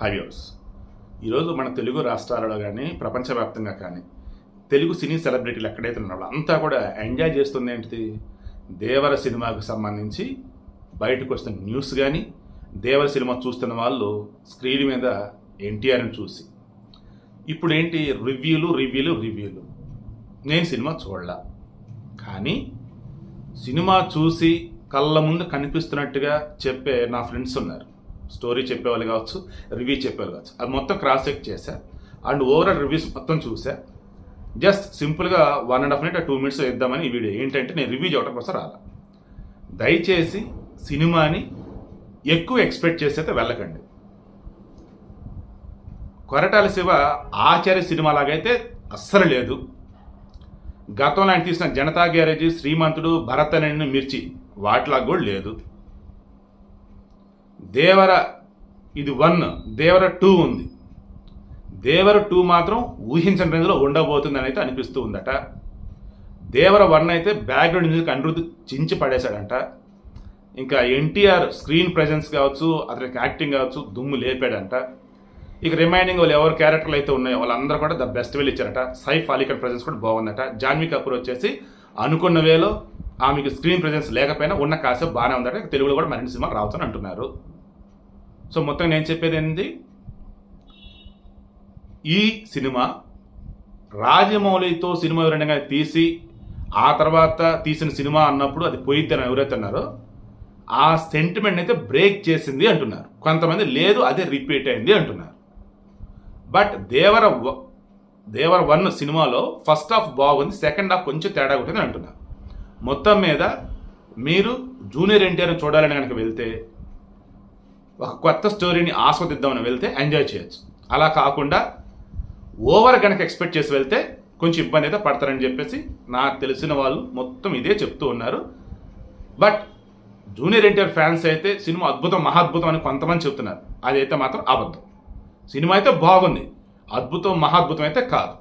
హైవ్యూర్స్ ఈరోజు మన తెలుగు రాష్ట్రాలలో కానీ ప్రపంచవ్యాప్తంగా కానీ తెలుగు సినీ సెలబ్రిటీలు ఎక్కడైతే ఉన్నారో అంతా కూడా ఎంజాయ్ చేస్తుంది ఏంటిది? దేవర సినిమాకు సంబంధించి బయటకు వస్తున్న న్యూస్ కానీ దేవర సినిమా చూస్తున్న వాళ్ళు స్క్రీన్ మీద ఎన్టీఆర్ని చూసి ఇప్పుడు ఏంటి రివ్యూలు రివ్యూలు రివ్యూలు. నేను సినిమా చూడలా. కానీ సినిమా చూసి కళ్ళ ముందు కనిపిస్తున్నట్టుగా చెప్పే నా ఫ్రెండ్స్ ఉన్నారు. స్టోరీ చెప్పేవాళ్ళు కావచ్చు రివ్యూ చెప్పేవాళ్ళు కావచ్చు. అది మొత్తం క్రాస్ చెక్ చేశా. అండ్ ఓవరాల్ రివ్యూస్ మొత్తం చూసా జస్ట్ సింపుల్గా one and half minute two minutes వేద్దామని ఈ వీడియో ఏంటంటే నేను రివ్యూ చేయడం కోసం రాలా. దయచేసి సినిమాని ఎక్కువ ఎక్స్పెక్ట్ చేసైతే వెళ్ళకండి. కొరటాల శివ ఆచార్య సినిమా లాగైతే అస్సలు లేదు. గతంలో ఆయన తీసిన జనతా గ్యారేజ్ శ్రీమంతుడు భరత్ మిర్చి వాటిలా కూడా లేదు. దేవర ఇది వన్ దేవర టూ ఉంది. దేవర టూ మాత్రం ఊహించని రేంజ్లో ఉండబోతుందని అయితే అనిపిస్తూ ఉందట. దేవర వన్ అయితే బ్యాక్గ్రౌండ్ మ్యూజిక్ అనిరుద్ధ్ చించి పడేశాడంట. ఇంకా ఎన్టీఆర్ స్క్రీన్ ప్రెజెన్స్ కావచ్చు అతనికి యాక్టింగ్ కావచ్చు దుమ్ము లేపాడంట. ఇక రిమైనింగ్ వాళ్ళు ఎవరు క్యారెక్టర్లు అయితే ఉన్నాయో వాళ్ళందరూ కూడా ద బెస్ట్ వేలు ఇచ్చారట. సైఫ్ అలీఖాన్ ప్రజెన్స్ కూడా బాగుందట. జాన్వీ కపూర్ వచ్చేసి అనుకున్న వేలో ఆమెకి స్క్రీన్ ప్రెజెన్స్ లేకపోయినా ఉన్న కాసేపు బాగానే ఉందంటే తెలుగులో కూడా మరిన్ని సినిమాలు రావచ్చని అంటున్నారు. సో మొత్తం నేను చెప్పేది ఏంటి ఈ సినిమా రాజమౌళితో సినిమా ఎవరైనా తీసి ఆ తర్వాత తీసిన సినిమా అన్నప్పుడు అది పోయిద్దని ఎవరైతే అన్నారో ఆ సెంటిమెంట్ అయితే బ్రేక్ చేసింది అంటున్నారు. కొంతమంది లేదు అదే రిపీట్ అయింది అంటున్నారు. బట్ దేవర వ- దేవర వన్ సినిమాలో ఫస్ట్ హాఫ్ బాగుంది సెకండ్ హాఫ్ కొంచెం తేడా కొట్టింది అంటున్నారు. మొత్తం మీద మీరు జూనియర్ ఎన్టీఆర్ చూడాలని కనుక వెళ్తే ఒక కొత్త స్టోరీని ఆస్వాదిద్దామని వెళ్తే ఎంజాయ్ చేయొచ్చు. అలా కాకుండా ఓవర్ కనుక ఎక్స్పెక్ట్ చేసి వెళ్తే కొంచెం ఇబ్బంది అయితే పడతారని చెప్పేసి నాకు తెలిసిన వాళ్ళు మొత్తం ఇదే చెప్తూ ఉన్నారు. బట్ జూనియర్ ఎన్టీఆర్ ఫ్యాన్స్ అయితే సినిమా అద్భుతం మహాద్భుతం అని కొంతమంది చెప్తున్నారు. అదైతే మాత్రం అబద్ధం. సినిమా అయితే బాగుంది. అద్భుతం మహాద్భుతం అయితే కాదు.